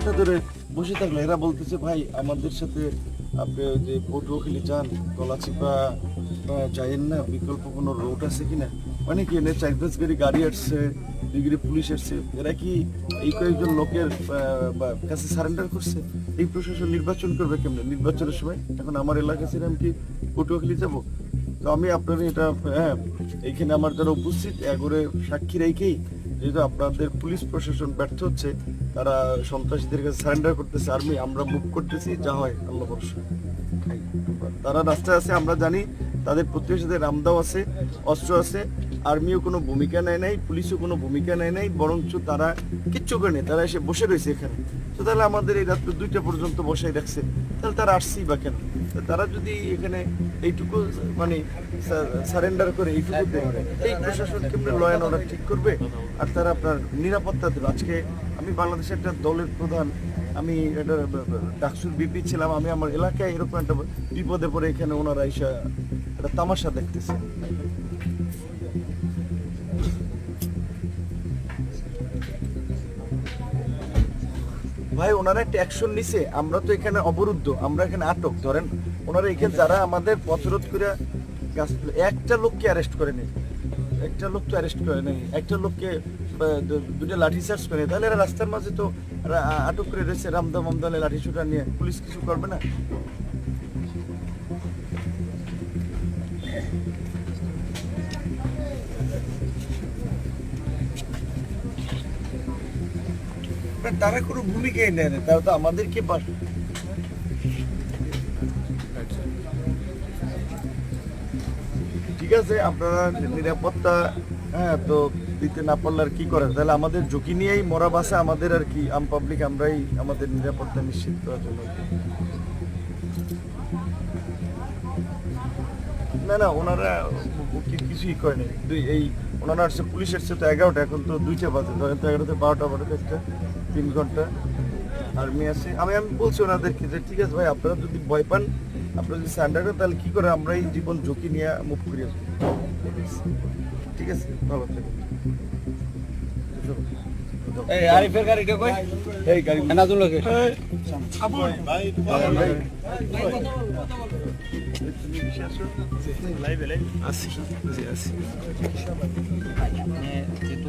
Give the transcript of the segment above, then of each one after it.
ঘণ্টা ধরে বসে থাকলে। এরা বলতেছে, ভাই, আমাদের সাথে আপনি যে পটুয়াখালী যান গলাচিপা যাইয়েন না, বিকল্প কোনো রোড আছে কিনা? মানে কি এনে চার পাঁচ গাড়ি গাড়ি আসছে গাড়ি পুলিশ আসছে। এরা কি এই কয়েকজন লোকের কাছে সারেন্ডার করছে? এই প্রশাসন নির্বাচন করবে কেমনে? নির্বাচনের সময়? এখন আমার এলাকা ছেড়ে আমি কি পটুয়াখালী যাব? তো আমি আপনার এটা হ্যাঁ এইখানে আমার যারা উপস্থিত, এগোরে সাক্ষী রেখেই যেহেতু আপনাদের পুলিশ প্রশাসন ব্যর্থ হচ্ছে তারা সন্ত্রাসীদের কাছে সারেন্ডার করতেছে আর্মি আমরা মুভ করতেছি, যা হয়, আল্লাহ ভরসা। তারা রাস্তায় আছে, আমরা জানি, তাদের প্রতিবেশীদের রামদাও আছে, অস্ত্র আছে আর্মিও কোনো ভূমিকা নেয় নাই, পুলিশও কোনো ভূমিকা নেয় নাই, বরঞ্চ তারা কিচ্ছু করে নেই, তারা এসে বসে রয়েছে এখানে। তো তাহলে আমাদের এই রাত্র দুইটা পর্যন্ত বসাই রাখছে। তাহলে তারা আসছেই বা কেন? তারা যদি এখানে এইটুকু মানে সারেন্ডার করে এইটুকু এই প্রশাসন কেমনি অ্যান্ড অর্ডার ঠিক করবে? আর তারা আপনার নিরাপত্তা দেবে। আজকে আমি বাংলাদেশের একটা দলের প্রধান, আমি এটা ডাকসুর বিপি ছিলাম, আমি আমার এলাকায় এরকম একটা বিপদে পড়ে এখানে ওনারা এসে একটা তামাশা দেখতেছে। ভাই, ওনারা একটা অ্যাকশন নিছে। আমরা তো এখানে অবরুদ্ধ, আমরা এখানে আটক। ধরেন, ওনারা এখানে যারা আমাদের পথরোধ করে গাছ একটা লোককে অ্যারেস্ট করে নেই। একটা লোক তো অ্যারেস্ট করে নেই। একটা লোককে দুটো লাঠি চার্জ করে তাহলে এরা রাস্তার মাঝে তো আটক করে রয়েছে রামদা মামদালে লাঠি ছুটা নিয়ে। পুলিশ কিছু করবে না? তারা কোনো ভূমিকাই নেয় না। তারা তো আমাদেরকে বাস- ঠিক আছে, আপনারা নিরাপত্তা হ্যাঁ তো দিতে না পারলে আর কি করেন? তাহলে আমাদের ঝুঁকি নিয়েই মরা বাসে আমাদের আর কি আম পাবলিক আমরাই আমাদের নিরাপত্তা নিশ্চিত করার জন্য। না না, ওনারা কিছুই করেনি দুই, এই ওনারা আসছে তো এগারোটা, এখন তো দুইটা বাজে, ধরেন তো এগারোতে বারোটা বারোটা, একটা। তিন ঘণ্টা আর্মি আছে। আমি আমি বলছি ওনাদেরকে যে ঠিক আছে ভাই আপনারা যদি ভয় পান আপনারা যদি স্যান্ডার করেন তাহলে কি করে আমরা এই জীবন ঝুঁকি নিয়ে মুভ করি। ঠিক আছে ভালো থাকবেন। এই আরিফের গাড়িটা কই? এই গাড়ি। নাজুল লোকে আপনি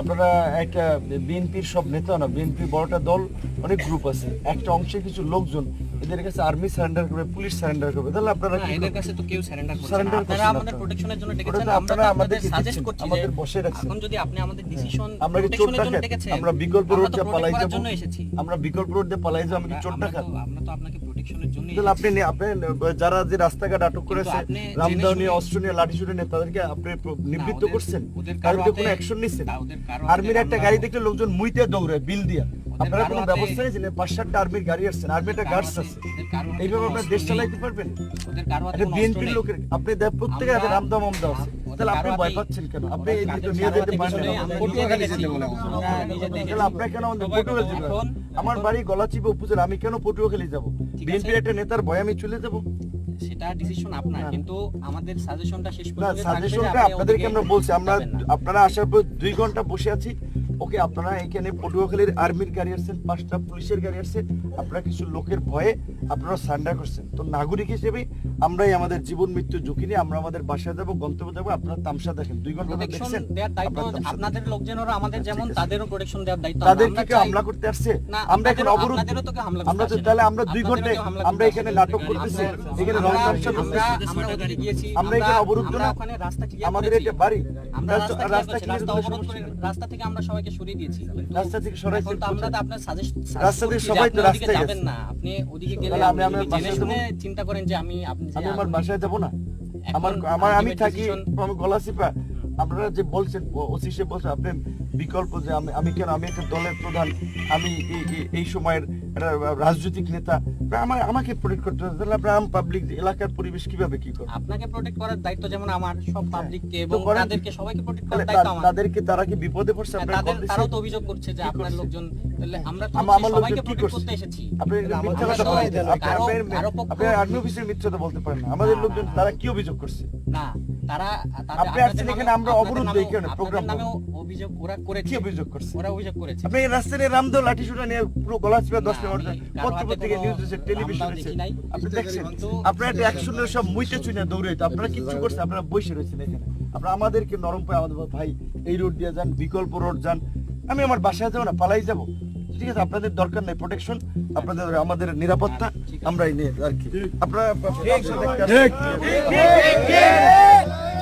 আপনারা একটা বিএনপির সব নেতা না বিএনপির বড়টা দল অনেক গ্রুপ আছে। একটা অংশে কিছু লোকজন এদের কাছে আর্মি সারেন্ডার করবে পুলিশ সারেন্ডার করবে। তাহলে আপনারা এদের কাছে তো কেউ সারেন্ডার করছে Surrender আপনারা করছে আমাদের প্রোটেকশনের জন্য ডেকেছেন আমরা আপনারা আমাদেরকে সাজেস্ট করছি আমাদের বসে রাখছেন। এখন যদি আপনি আমাদের ডিসিশন আমরা কি ডেকেছেন আমরা বিকল্প রোড দিয়ে পালাই যাব। আমরা বিকল্প রোড দিয়ে পালাই যাব আমি কি আমরা আমরা তো আপনাকে জন্য আপনি নে- আপনি যারা যে রাস্তাঘাট আটক করেছে আপনি রামদাও জেনে নিয়ে শুনে- অস্ত্র নিয়ে লাঠি ছুটে নিয়ে তাদেরকে আপনি নিবৃত্ত করছেন? ওদের তার বিরুদ্ধে কারও কোনো অ্যাকশন নিচ্ছেন তা ওদের কারও আর্মির একটা গাড়ি দেখলে লোকজন মুইতে দৌড়ায় বিল দিয়া। আপনারা কোনো ব্যবস্থা নিয়েছেন? পাঁচ সাতটা আর্মির গাড়ি আসছেন আর্মির একটা গার্ডস আছে। এইভাবে আপনার দেশ। চালাইতে পারবেন? বিএনপির লোকের আপনি প্রত্যেকের হাতে আমরা- রামদা মামদা আছে। তাহলে আপনি ভয় পাচ্ছেন কেন আপনি এই কাদের নিয়ে যেতে পারেন কিছু নেই, না। আমরা পটুয়াখালী যেতে বলে দেখেছি। আমরা নিজে দেখেছি। তাহলে আপনার কেন পটুয়াখালী যেতে আমার বাড়ি গলাচিপে উপজেলা আমি কেন পটুয়াখালী যাব যাব বিএনপির একটা নেতার ভয় আমি চলে যাব সেটা ডিসিশন আপনার। কিন্তু আমাদের সাজেশনটা শেষ পর্যন্ত সাজেশনটা আপনাদেরকে আমরা বলছি আমরা আপনারা আসার পর দুই ঘণ্টা বসে আছি ওকে আপনারা এখানে পটুয়াখালীর আর্মির গাড়ি আসছেন পাঁচটা পুলিশের গাড়ি আসছে আপনারা কিছু লোকের ভয়ে আপনারা সান্ডার করছেন। তো নাগরিক হিসেবে আমরাই আমাদের জীবন মৃত্যু ঝুঁকি নিয়ে আমরা আমাদের বাসায় যাব গন্তব্যে যাব আপনারা তামসা দেখেন। দুই ঘণ্টা দেখছেন আপনাদের লোকজনেরও আমাদের আচ্ছা, যেমন তাদেরও প্রোটেকশন দেওয়ার দায়িত্ব তাদের কি কেউ হামলা করতে আসছে? আমরা এখন হামলা আমরা তো তাহলে আমরা দুই ঘন্টায় আমরা এখানে নাটক করতেছি এখানে রং তামসা করতেছি। আমরা এখানে অবরুদ্ধ আমরা না? আমাদের এটা বাড়ি। আমরা রাস্তা- অবরোধ রাস্তা থেকে আমরা সবাইকে সরিয়ে দিয়েছি। রাস্তা থেকে সরাইছেন তো আমরা তো আপনার সাজেস্ট রাস্তা থেকে সবাই তো রাস্তায় যাবেন না। আপনি ওদিকে গেলে আপনি আমার বাসায় শুনে চিন্তা করেন যে আমি আপনি আমি আমার বাসায় যাব না। আমার আমার আমি থাকি আমি আপনারা যে বলছেন ওসি সে বলছে আপনি বিকল্প যে আমি আমি কেন? আমি একটা দলের প্রধান। আমি এই- সময়ের একটা রাজনৈতিক নেতা। আমার আমাকে প্রোটেক্ট করতে হবে। তাহলে আম পাবলিক এলাকার পরিবেশ কীভাবে কি করব? আপনাকে প্রোটেক্ট করার দায়িত্ব যেমন আমার সব পাবলিককে এবং হ্যাঁ। তাদেরকে সবাইকে প্রোটেক্ট করার দায়িত্ব আমার। তাদেরকে তারা কি বিপদে পড়ছে? হ্যাঁ, আপনারা তাদের তারাও তো অভিযোগ করছে যে আপনার লোকজন তাহলে আমরা তো সবাইকে প্রোটেক্ট করতে এসেছি। আপনি মিথ্যা কথা বলেন। আপনি- আর্মি অফিসের মিথ্যা তো বলতে পারেন না। আমাদের লোকজন তারা কি অভিযোগ করছে? না তারা আপনি আসছেন এখানে, আমরা অবরোধ দেই কেন? প্রোগ্রাম নামেও অভিযোগ ওরা করেছে। কি অভিযোগ করছে? ওরা অভিযোগ করেছে। আপনি রাস্তায় রামদেও লাঠি শুটা নিয়ে পুরো গলা চিপে দশ না, মিনিট আমি কারও পত্র হাতে পত্রিকা কোনো নিউজ দিচ্ছে টেলিভিশন রামদাও দেখি নাই। আপনি দেখছেন আপনারা একটা অ্যাকশনের সব মুইতে চুনে দৌড়াইতো আপনারা কিচ্ছু করছে আপনারা বসে রয়েছেন এখানে। আপনারা আমাদেরকে নরম পায় আমাদের ভাই এই রোড দিয়ে যান বিকল্প রোড যান। আমি আমার বাসায় যাব না পালাই যাব। ঠিক আছে আপনাদের দরকার নেই প্রোটেকশন আপনাদের আমাদের নিরাপত্তা আমরাই নিয়ে আর কি। আপনারা